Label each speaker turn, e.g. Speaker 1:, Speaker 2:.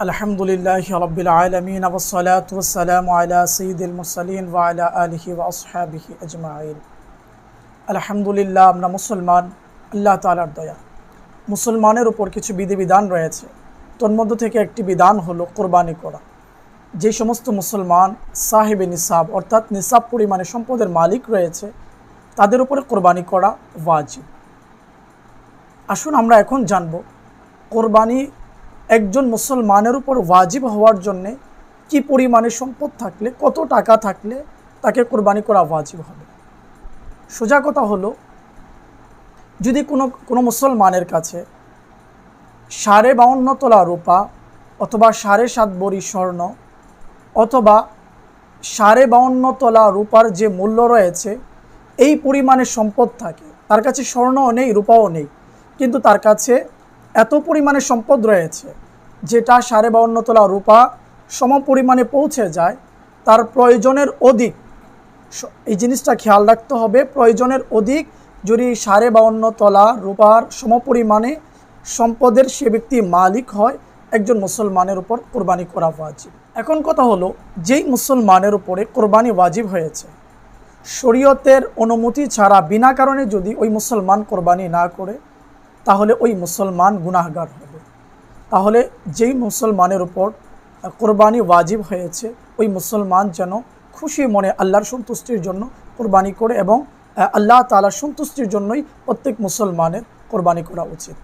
Speaker 1: আলহামদুলিল্লাহ রবিল আলমিন আবসালাতাম আলা সঈদুল মুরসালিন ওয়ালা আলহি ওয়াসহাবিহি আজমাইন। আলহামদুলিল্লাহ, আমরা মুসলমান, আল্লাহ তালার দয়া। মুসলমানের উপর কিছু বিধিবিধান রয়েছে। তন্মধ্য থেকে একটি বিধান হলো কোরবানি করা। যে সমস্ত মুসলমান সাহেবে নিসাব, অর্থাৎ নিসাব পরিমাণে সম্পদের মালিক রয়েছে, তাদের উপরে কোরবানি করা ওয়াজিব। আসুন আমরা এখন জানব, কোরবানি একজন মুসলমানের উপর ওয়াজিব হওয়ার জন্যে কি পরিমাণে সম্পদ থাকলে, কত টাকা থাকলে তাকে কোরবানি করা ওয়াজিব হবে? সোজা কথা হলো, যদি কোনো কোনো মুসলমানের কাছে সাড়ে বাউন্ন তোলা রূপা অথবা সাড়ে সাত বড়ি স্বর্ণ অথবা সাড়ে বাউন্ন তোলা রূপার যে মূল্য রয়েছে, এই পরিমাণে সম্পদ থাকে। তার কাছে স্বর্ণও নেই, রূপাও নেই। কিন্তু তার কাছে এত পরিমাণে সম্পদ রয়েছে যেটা সাড়ে বাউন্ন তোলা রূপা সম পরিমাণে পৌঁছে যায়, তার প্রয়োজনের অধিক এই জিনিসটা খেয়াল রাখতে হবে, প্রয়োজনের অধিক যদি সাড়ে বাউন্ন তলা রূপার সমপরিমাণে সম্পদের সে ব্যক্তি মালিক হয়, একজন মুসলমানের উপর কোরবানি করা ওয়াজিব। এখন কথা হলো, যেই মুসলমানের উপরে কোরবানি ওয়াজিব হয়েছে, শরীয়তের অনুমতি ছাড়া, বিনা কারণে যদি ওই মুসলমান কোরবানি না করে তাহলে ওই মুসলমান গুনাহগার হবে। তাহলে যেই মুসলমানের উপর কোরবানি ওয়াজিব হয়েছে, ওই মুসলমান যেন খুশি মনে আল্লাহর সন্তুষ্টির জন্য কোরবানি করে এবং আল্লাহ তালার সন্তুষ্টির জন্যই প্রত্যেক মুসলমানের কোরবানি করা উচিত।